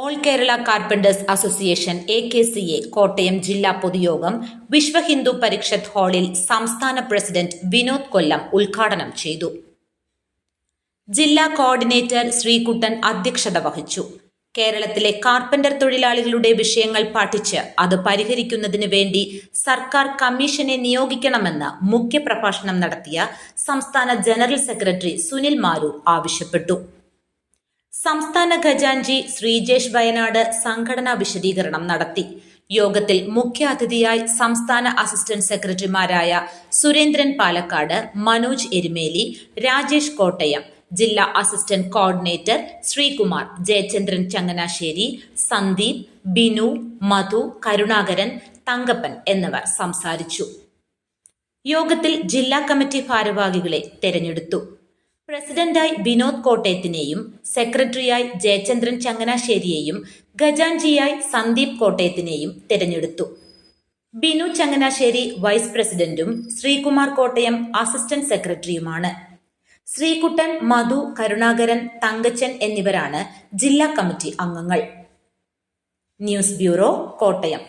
All Kerala carpenters association A K C A Kottayam ജില്ലാ പൊതുയോഗം വിശ്വ ഹിന്ദു പരിഷത്ത് ഹാളിൽ സംസ്ഥാന പ്രസിഡന്റ് വിനോദ് കൊല്ലം ഉദ്ഘാടനം ചെയ്തു. ജില്ലാ കോർഡിനേറ്റർ ശ്രീകുട്ടൻ അധ്യക്ഷത വഹിച്ചു. കേരളത്തിലെ കാർപ്പന്റർ തൊഴിലാളികളുടെ വിഷയങ്ങൾ പഠിച്ച് അത് പരിഹരിക്കുന്നതിന് വേണ്ടി സർക്കാർ കമ്മീഷനെ നിയോഗിക്കണമെന്ന് മുഖ്യപ്രഭാഷണം നടത്തിയ സംസ്ഥാന ജനറൽ സെക്രട്ടറി സുനിൽ മാരൂർ ആവശ്യപ്പെട്ടു. സംസ്ഥാന ഖജാൻജി ശ്രീജേഷ് വയനാട് സംഘടനാ വിശദീകരണം നടത്തി. യോഗത്തിൽ മുഖ്യാതിഥിയായി സംസ്ഥാന അസിസ്റ്റന്റ് സെക്രട്ടറിമാരായ സുരേന്ദ്രൻ പാലക്കാട് മനോജ് എരുമേലി രാജേഷ് കോട്ടയം ജില്ലാ അസിസ്റ്റന്റ് കോർഡിനേറ്റർ ശ്രീകുമാർ ജയചന്ദ്രൻ ചങ്ങനാശ്ശേരി സന്ദീപ് ബിനു മധു കരുണാകരൻ തങ്കപ്പൻ എന്നിവർ സംസാരിച്ചു. യോഗത്തിൽ ജില്ലാ കമ്മിറ്റി ഭാരവാഹികളെ തെരഞ്ഞെടുത്തു. പ്രസിഡന്റായി വിനോദ് കോട്ടയത്തിനെയും സെക്രട്ടറിയായി ജയചന്ദ്രൻ ചങ്ങനാശ്ശേരിയെയും ഖജാൻജിയായി സന്ദീപ് കോട്ടയത്തിനെയും തിരഞ്ഞെടുത്തു. ബിനു ചങ്ങനാശ്ശേരി വൈസ് പ്രസിഡന്റും ശ്രീകുമാർ കോട്ടയം അസിസ്റ്റന്റ് സെക്രട്ടറിയുമാണ്. ശ്രീകുട്ടൻ മധു കരുണാകരൻ തങ്കച്ചൻ എന്നിവരാണ് ജില്ലാ കമ്മിറ്റി അംഗങ്ങൾ. News bureau Kottayam.